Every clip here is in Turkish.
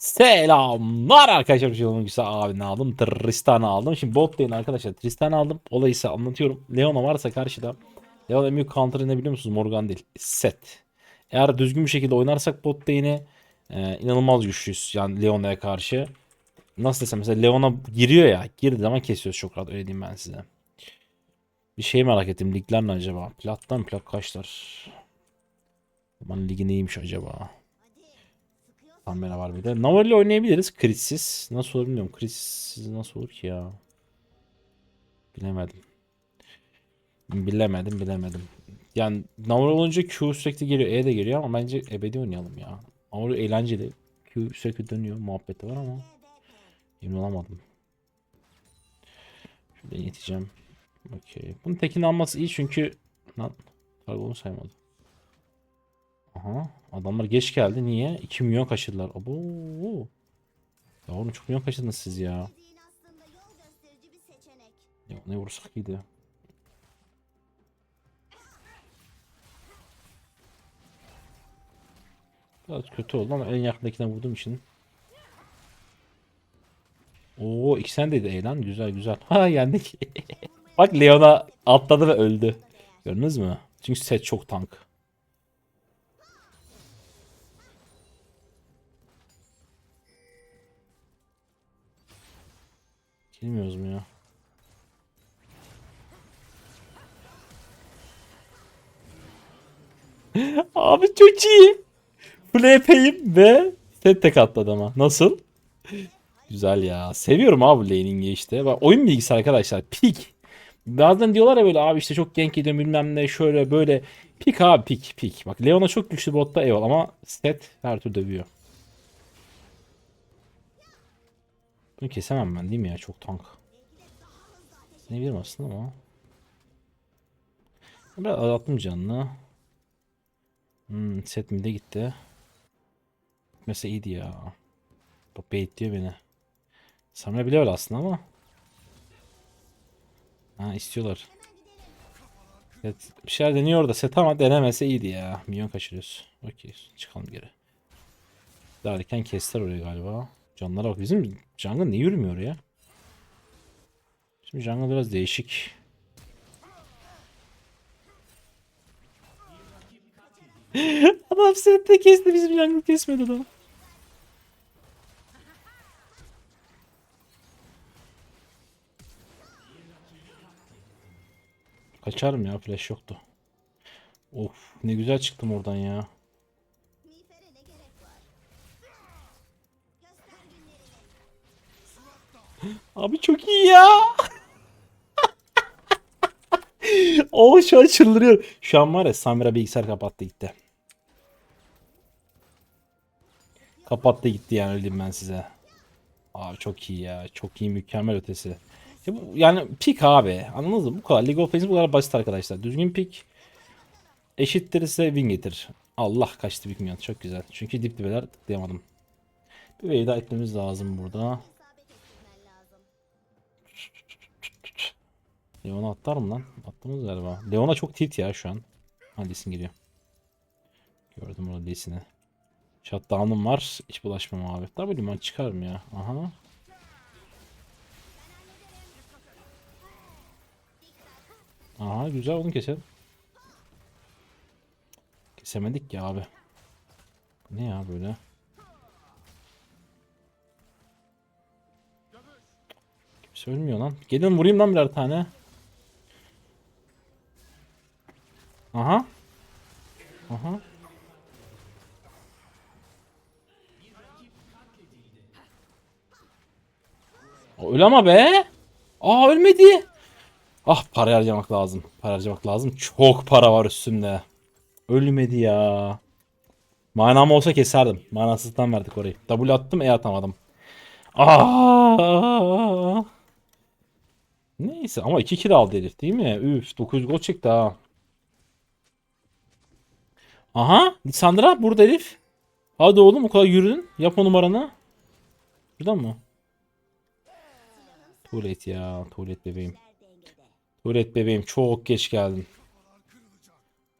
Selamlar arkadaşlar. Şimdi güzel abini aldım. Tristan'ı aldım. Şimdi bot lane arkadaşlar. Tristan'ı aldım. Olayı ise anlatıyorum. Leona varsa karşıda. Leona en büyük counter'ı ne biliyor musunuz? Morgan değil. Set. Eğer düzgün bir şekilde oynarsak bot lane'i e, inanılmaz güçlüyüz. Yani Leona'ya karşı. Nasıl desem mesela Leona giriyor ya. Girdiği zaman kesiyoruz çok rahat. Öyle diyeyim ben size. Bir şey merak ettim. Ligler ne acaba? Plattan plat kaçlar? Aman ligi neymiş acaba? Kamera var bir de. Naval ile oynayabiliriz. Kritsiz. Nasıl olur bilmiyorum. Kritsiz nasıl olur ki ya? Bilemedim. Bilemedim bilemedim. Yani Naval olunca Q sürekli geliyor. E de geliyor ama bence ebedi oynayalım ya. Naval eğlenceli. Q sürekli dönüyor. Muhabbeti var ama. Emin olamadım. Şurada yeteceğim. Okey. Bunun tekini alması iyi çünkü lan kargonu saymadım. Aha. Adamlar geç geldi. Niye? 2 milyon kaçırdılar. Abo. Ya oğlum çok milyon kaçırdınız siz ya. Ya ne vursak iyiydi. Biraz kötü oldu ama en yakındakine vurduğum için. Oo ikisinden de iyi lan. Güzel güzel. Ha yendik. Bak Leona atladı ve öldü. Gördünüz mü? Çünkü set çok tank. Girmiyoruz mu ya? Abi çok iyi. FLP'yim ve set tek atladı ama. Nasıl? Güzel ya. Seviyorum abi laning'i işte. Bak oyun bilgisi arkadaşlar. Pik. Bazen diyorlar ya böyle abi işte çok gank ediyorum bilmem ne şöyle böyle. Pik abi pik pik. Bak Leona çok güçlü botta eyvallah ama set her türlü dövüyor. Bunu kesemem ben değil mi ya? Çok tank. Ne bileyim aslında ama. Biraz azalttım canını. Hmm, set mid'e gitti. Mesela iyiydi ya. Bak baitliyor beni. Samra biliyor aslında ama. Ha istiyorlar. Set bir şeyler deniyor da set ama denemese iyiydi ya. Milyon kaçırıyoruz. Okey çıkalım geri. Derken kestiler orayı galiba. Canlara bak bizim jungle ne yürümüyor ya? Şimdi jungle biraz değişik. Adam sette kesti bizim jungle kesmedi adam. Kaçarım ya flash yoktu. Of ne güzel çıktım oradan ya. Abi çok iyi ya. o şu an çıldırıyor. Şu an var ya Samira bilgisayar kapattı gitti. Kapattı gitti yani öyle ben size. Abi çok iyi ya. Çok iyi mükemmel ötesi. Ya bu, yani pik abi. Anladınız mı? Bu kadar. League of Legends bu kadar basit arkadaşlar. Düzgün pik eşittir ise win getir. Allah kaçtı bir milyon. Çok güzel. Çünkü dip dibeler tıklayamadım. Bir veda etmemiz lazım burada. Leona atlar mı lan? Attınız galiba. Leona çok tilt ya şu an. Ha Lee Sin geliyor. Gördüm orada Lee Sin'i. Shutdown'um var. Hiç bulaşmam abi. W ben çıkarım ya. Aha. Aha güzel onu keselim. Kesemedik ya abi. Ne ya böyle? Kimse ölmüyor lan. Gelin vurayım lan birer tane. Aha. Aha. Öl ama be. Aa ölmedi. Ah para harcamak lazım. Para harcamak lazım. Çok para var üstümde. Ölmedi ya. Manam olsa keserdim. Manasızdan verdik orayı. W attım E atamadım. Aa! Neyse ama 2 kill aldı değil mi? Üf 900 gol çekti. Aha Lisandra burada herif. Hadi oğlum o kadar yürüdün. Yap o numaranı. Buradan mı? Tuvalet ya. Tuvalet bebeğim. Tuvalet bebeğim çok geç geldin.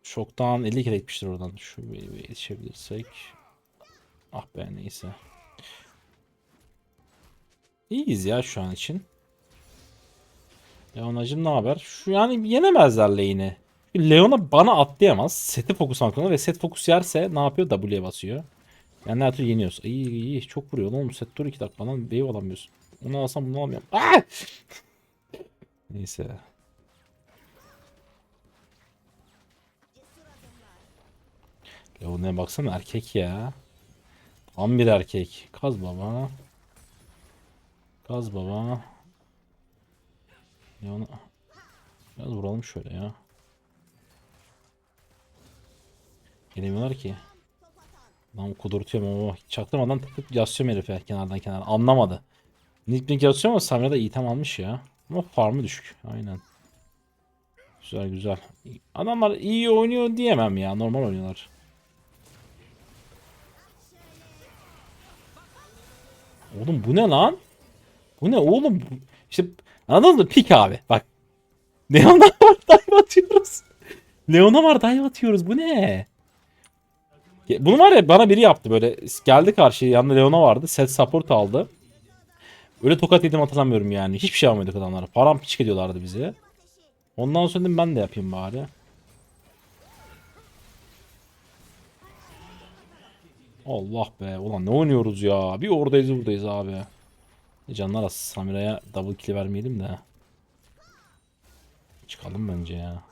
Çoktan 50 kere gitmiştir oradan. Şu yetişebilirsek. Ah be neyse. İyiyiz ya şu an için. Leonacım ne haber? Şu yani yenemezler lane'i. Leona bana atlayamaz. Seti fokus altında ve set fokus yerse ne yapıyor? W'ye basıyor. Yani her türlü yeniyoruz. İyi iyi. Çok vuruyor oğlum. Set dur 2 dakika lan. Wave alamıyorsun. Onu alsam bunu alamıyorum. Aa! Neyse. Leona'ya baksana erkek ya. Tam bir erkek. Kaz baba. Kaz baba. Leona. Biraz vuralım şöyle ya. Gelemiyorlar ki. Lan kudurtuyorum ama çaktırmadan tıkıp yazıyorum herife kenardan kenara. Anlamadı. Nick Nick yazıyor ama Samira da item almış ya. Ama farmı düşük. Aynen. Güzel güzel. Adamlar iyi oynuyor diyemem ya. Normal oynuyorlar. Oğlum bu ne lan? Bu ne oğlum? İşte anladın mı? Pik abi. Bak. Leon'a var dive atıyoruz. Leon'a var dive atıyoruz. Bu ne? Bunu var ya bana biri yaptı böyle. Geldi karşıya yanında Leona vardı. Set support aldı. Öyle tokat yedim hatırlamıyorum yani. Hiçbir şey almadık adamlara. Paramparça ediyorlardı bizi. Ondan sonra dedim ben de yapayım bari. Allah be. Ulan ne oynuyoruz ya. Bir oradayız buradayız abi. Canlar az. Samira'ya double kill vermeyelim de. Çıkalım bence ya.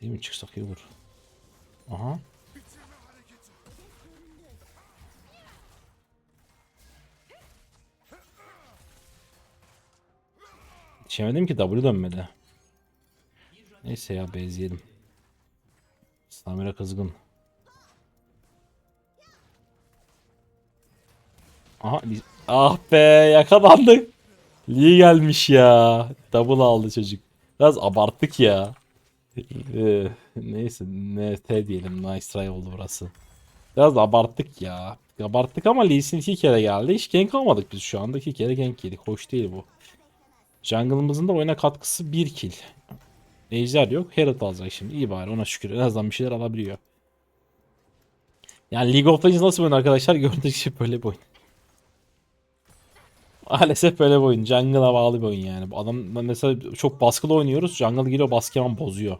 Değil mi? Çıksak iyi olur. Aha. Yetişemedim ki W dönmedi. Neyse ya bezleyelim. Samira kızgın. Aha. Ah be yakalandık. Lee gelmiş ya. Double aldı çocuk. Biraz abarttık ya. Ee, neyse NT diyelim. Nice try oldu burası. Biraz abarttık ya. Abarttık ama Lee Sin iki kere geldi. Hiç gank almadık biz şu anda. iki kere gank yedik. Hoş değil bu. Jungle'ımızın da oyuna katkısı 1 kill. Ejder yok. Herald alacak şimdi. İyi bari ona şükür. En azından bir şeyler alabiliyor. Yani League of Legends nasıl oyun arkadaşlar? Gördüğünüz gibi böyle bir oyun. Maalesef böyle bir oyun. Jungle'a bağlı bir oyun yani. Adam mesela çok baskılı oynuyoruz. Jungle geliyor baskıyı hemen bozuyor.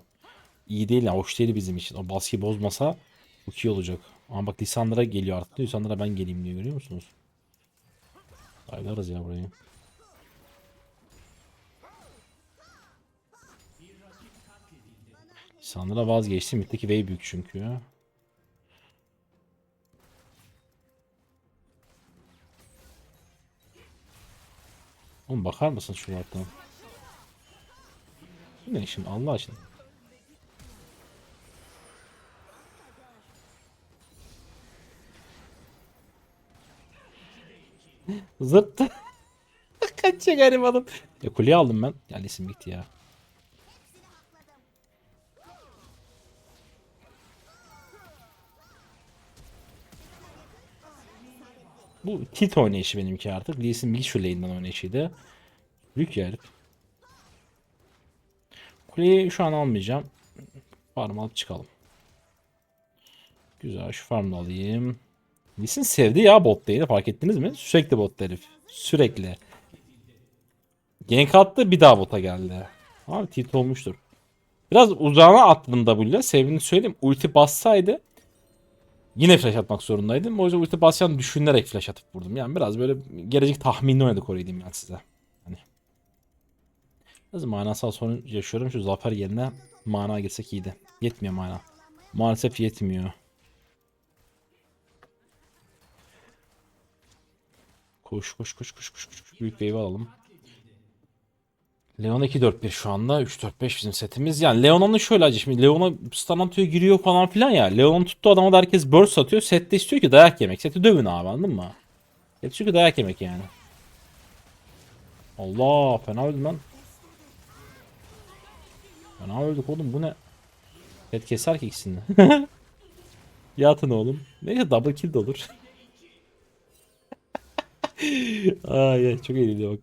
İyi değil yani. Hoş değil bizim için. O baskıyı bozmasa çok iyi olacak. Ama bak Lisandra geliyor artık. Lisandra ben geleyim diyor. Görüyor musunuz? Aylarız ya burayı. Lisandra vazgeçti. Mid'deki wave büyük çünkü. Oğlum bakar mısın şu alttan? Bu ne şimdi Allah aşkına? Zırt. Kaçacak garibanım. Ya kuleyi aldım ben. Ya isim bitti ya. Bu tit oynayışı benimki artık. Lee Sin şu lane'den oynayışıydı. Büyük herif. Kuleyi şu an almayacağım. Farm alıp çıkalım. Güzel şu farmı alayım. Lee Sin sevdi ya bot lane'i fark ettiniz mi? Sürekli bot herif. Sürekli. Gank attı bir daha bota geldi. Abi tit olmuştur. Biraz uzağına attım W'le. Sevdiğini söyleyeyim. Ulti bassaydı Yine flash atmak zorundaydım. O yüzden ulti basacağını düşünerek flash atıp vurdum. Yani biraz böyle gelecek tahminli oynadık orayı diyeyim yani size. Hani. Biraz manasal sorun yaşıyorum. Şu zafer yerine mana girsek iyiydi. Yetmiyor mana. Maalesef yetmiyor. Koş koş koş koş koş koş. Büyük wave alalım. Leon 2-4-1 şu anda. 3-4-5 bizim setimiz. Yani Leon'un şöyle acı. Şimdi Leon'a stun atıyor giriyor falan filan ya. Leon tuttu adama da herkes burst atıyor. Sette istiyor ki dayak yemek. Seti dövün abi anladın mı? İstiyor ki dayak yemek yani. Allah fena öldüm lan. Fena öldük oğlum bu ne? Set keser ki ikisini. Yatın oğlum. Neyse double kill de olur. Ay ay çok eğlenceli bak.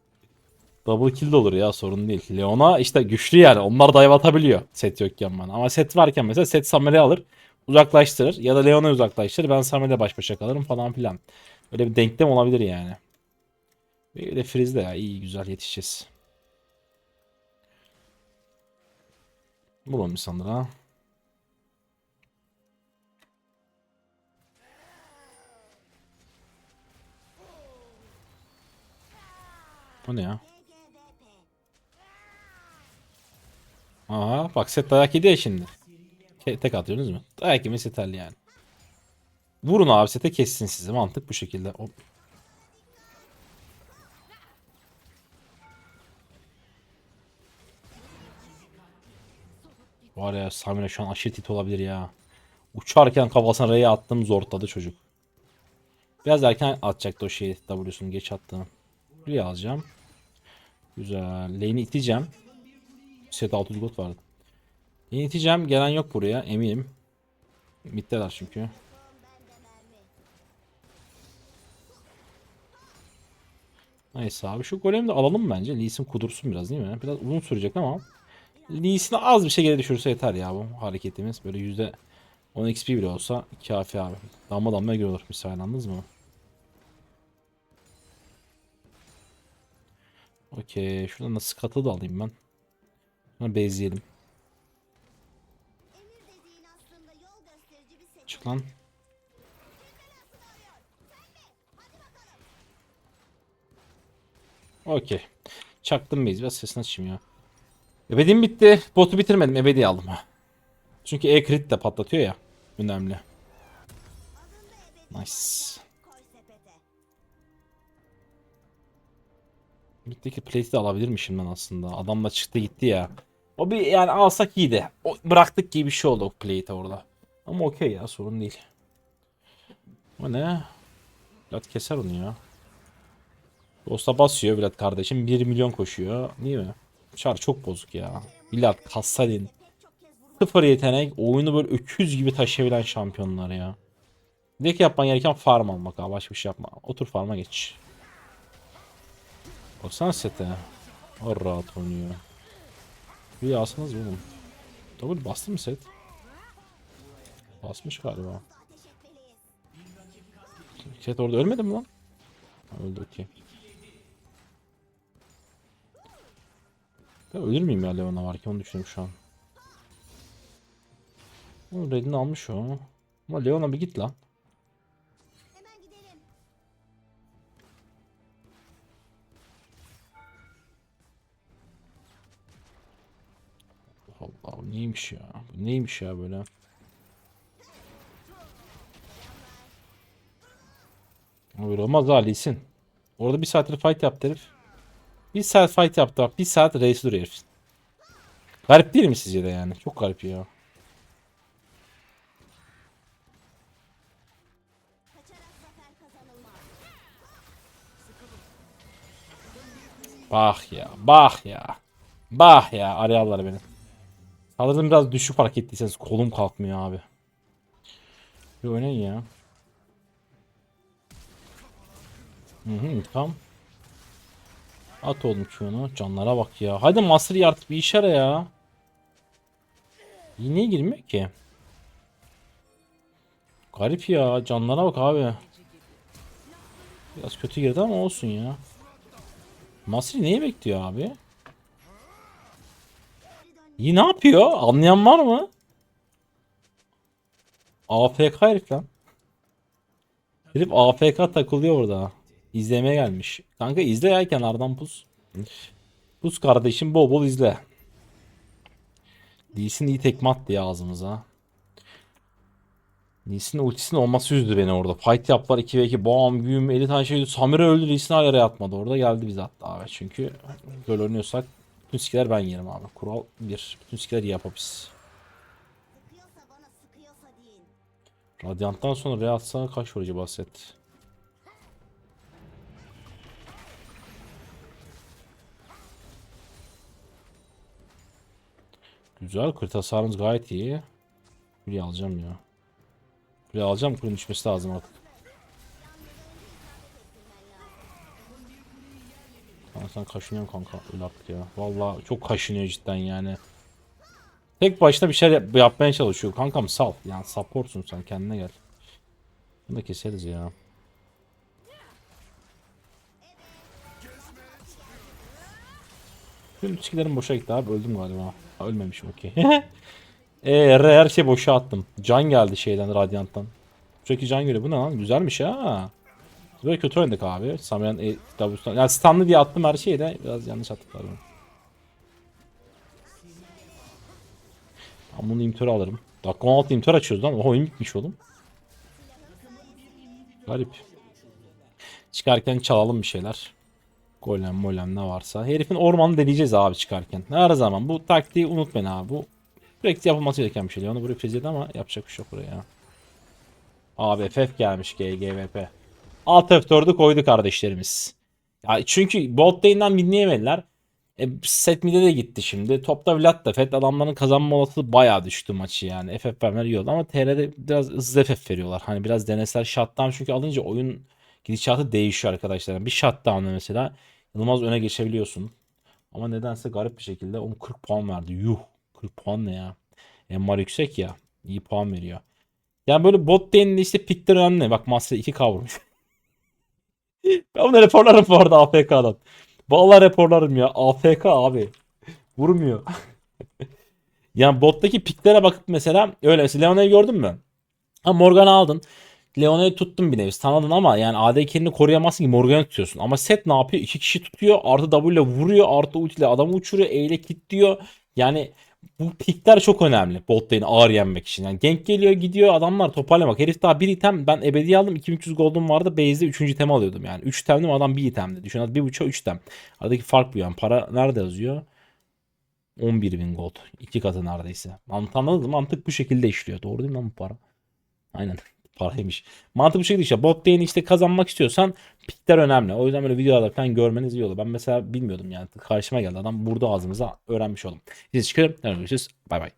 Double kill de olur ya sorun değil. Leona işte güçlü yani. Onlar dive atabiliyor. Set yokken bana. Ama set varken mesela set Samir'i alır. Uzaklaştırır. Ya da Leona'yı uzaklaştırır. Ben Samir'le baş başa kalırım falan filan. Öyle bir denklem olabilir yani. Böyle frizde ya iyi güzel yetişeceğiz. Vuralım bir sandığa. Bu ne ya? Aha bak set dayak yedi şimdi. Te- tek atıyorsunuz mu? Dayak yemesi yeterli yani. Vurun abi sete kessin sizi. Mantık bu şekilde. Hop. Var ya Samira şu an aşırı tit olabilir ya. Uçarken kafasına R'ye attım zorladı çocuk. Biraz erken atacaktı o şeyi W'sunu geç attığını. Buraya alacağım. Güzel. Lane'i iteceğim. Set 600 gold vardı. Lane'i iteceğim. Gelen yok buraya eminim. Middeler çünkü. Neyse abi şu golemi de alalım bence. Lee Sin kudursun biraz değil mi? Biraz uzun sürecek ama. Lee Sin'e az bir şey geri düşürse yeter ya bu hareketimiz. Böyle yüzde 10 XP bile olsa kafi abi. Damla damla göre olur misal anladınız mı? Okey. Şuradan da skatı da alayım ben. Sonra bezleyelim. Çık lan. Okey. Çaktım biz. Biraz sesini açayım ya. Ebedim bitti. Botu bitirmedim. Ebedi aldım. Çünkü E-crit de patlatıyor ya. Önemli. Nice. Bitteki plate'i de alabilirmişim ben aslında. Adamla çıktı gitti ya. O bir yani alsak iyiydi. O, bıraktık gibi bir şey oldu o plate'e orada. Ama okey ya sorun değil. O ne? Vlad keser onu ya. Dosta basıyor Vlad kardeşim. 1 milyon koşuyor. Değil mi? Çar çok bozuk ya. Vlad Kassadin. Sıfır yetenek. Oyunu böyle öküz gibi taşıyabilen şampiyonlar ya. Tek yapman gereken farm almak abi. Başka bir şey yapma. Otur farma geç. Baksana sete. O rahat oynuyor. Bir alsanız oğlum. Double bastı mı set? Basmış galiba. Set orada ölmedi mi lan? Öldü okey. Ben ölür müyüm ya Leon'a varken onu düşünüyorum şu an. Redini almış o. Ama Leon'a bir git lan. Neymiş ya? Bu neymiş ya böyle? Öyle olmaz ha Lee Sin. Orada bir saattir fight yaptı herif. Bir saat fight yaptı bak. Bir saat reis duruyor herif. Garip değil mi sizce de yani? Çok garip ya. Bah ya. Bah ya. Bah ya. Arayarlar beni. Saldırdım biraz düşük fark ettiyseniz kolum kalkmıyor abi. Bir oynayın ya. Hı hı intikam. At oğlum şunu. Canlara bak ya. Hadi Master artık bir işare ya. Niye girmiyor ki? Garip ya. Canlara bak abi. Biraz kötü girdi ama olsun ya. Masri neyi bekliyor abi? İyi ne yapıyor? Anlayan var mı? AFK herif lan. Herif AFK takılıyor orada. İzlemeye gelmiş. Kanka izle ya kenardan pus. Pus kardeşim bol bol izle. Lee'sin iyi tekme attı ya ağzımıza. Lee'sin ultisinin olması üzdü beni orada. Fight yaptılar 2 ve 2. Bam güm 50 tane şey. Samira öldü Lee'sin hala atmadı orada. Geldi bize hatta abi. Çünkü böyle oynuyorsak bütün skiller ben yerim abi. Kural 1. Bütün skiller yapabiliriz. Radyant'tan sonra Real atsana kaç var acaba set? Güzel. Krit hasarımız gayet iyi. Buraya alacağım ya. Buraya alacağım. Kulün düşmesi lazım artık. Kanka sen kaşınıyorsun kanka. Öyle artık ya. Vallahi çok kaşınıyor cidden yani. Tek başına bir şey yap- yapmaya çalışıyor. Kankam sal. Yani supportsun sen kendine gel. Bunu da keseriz ya. Tüm skillerim boşa gitti abi. Öldüm galiba. Ha, ölmemişim okey. Eee her şey boşa attım. Can geldi şeyden Radiant'tan. Sürekli can geliyor. Bu ne lan? Güzelmiş ha. Böyle kötü oynadık abi. Samiyan e, W'stan. Yani stunlı diye attım her şeyi de biraz yanlış attık galiba. Ben bunu imtör alırım. Dakika 16 imtör açıyoruz lan. Oha oyun bitmiş oğlum. Garip. Çıkarken çalalım bir şeyler. Golem molem ne varsa. Herifin ormanı deneyeceğiz abi çıkarken. Her zaman bu taktiği unutmayın abi. Bu sürekli yapılması gereken bir şey. Onu buraya fezledi ama yapacak bir şey yok buraya. Abi FF gelmiş GGVP. Alt F4'ü koydu kardeşlerimiz. Ya çünkü bot lane'den dinleyemediler. E, set mid'e de gitti şimdi. Topta Vlad da Fed adamların kazanma olasılığı bayağı düştü maçı yani. FF vermeler iyi oldu ama TR'de biraz hızlı FF veriyorlar. Hani biraz denesel shutdown çünkü alınca oyun gidişatı değişiyor arkadaşlar. Bir shutdown'da mesela inanılmaz öne geçebiliyorsun. Ama nedense garip bir şekilde onu 40 puan verdi. Yuh 40 puan ne ya? MR yüksek ya. İyi puan veriyor. Yani böyle bot lane'de işte pickler önemli. Bak Master 2K vurmuş. Ben bunu raporlarım bu arada AFK'dan. Vallahi raporlarım ya. AFK abi. Vurmuyor. yani bottaki picklere bakıp mesela öyle mesela Leona'yı gördün mü? Ha Morgan'ı aldın. Leona'yı tuttun bir nevi. Tanıdın ama yani AD kendini koruyamazsın ki Morgan'ı tutuyorsun. Ama set ne yapıyor? İki kişi tutuyor. Artı W ile vuruyor. Artı ulti ile adamı uçuruyor. E ile kilitliyor. Yani bu pikler çok önemli bot ağır yenmek için. Yani gank geliyor gidiyor adamlar toparlamak. Herif daha bir item ben ebedi aldım 2300 gold'um vardı. Base'de 3. item alıyordum yani. 3 itemdim adam bir itemdi. Düşün hadi 1.5'a 3 item. Aradaki fark bu yani. Para nerede yazıyor? 11.000 gold. İki katı neredeyse. Mantık mı? Mantık bu şekilde işliyor. Doğru değil mi lan bu para? Aynen. Paraymış. Mantık bu şekilde işte. Bot lane işte kazanmak istiyorsan pikler önemli. O yüzden böyle videolarda falan görmeniz iyi olur. Ben mesela bilmiyordum yani. Karşıma geldi adam. Burada ağzımıza öğrenmiş oldum. Siz çıkarım. Görüşürüz. Bay bay.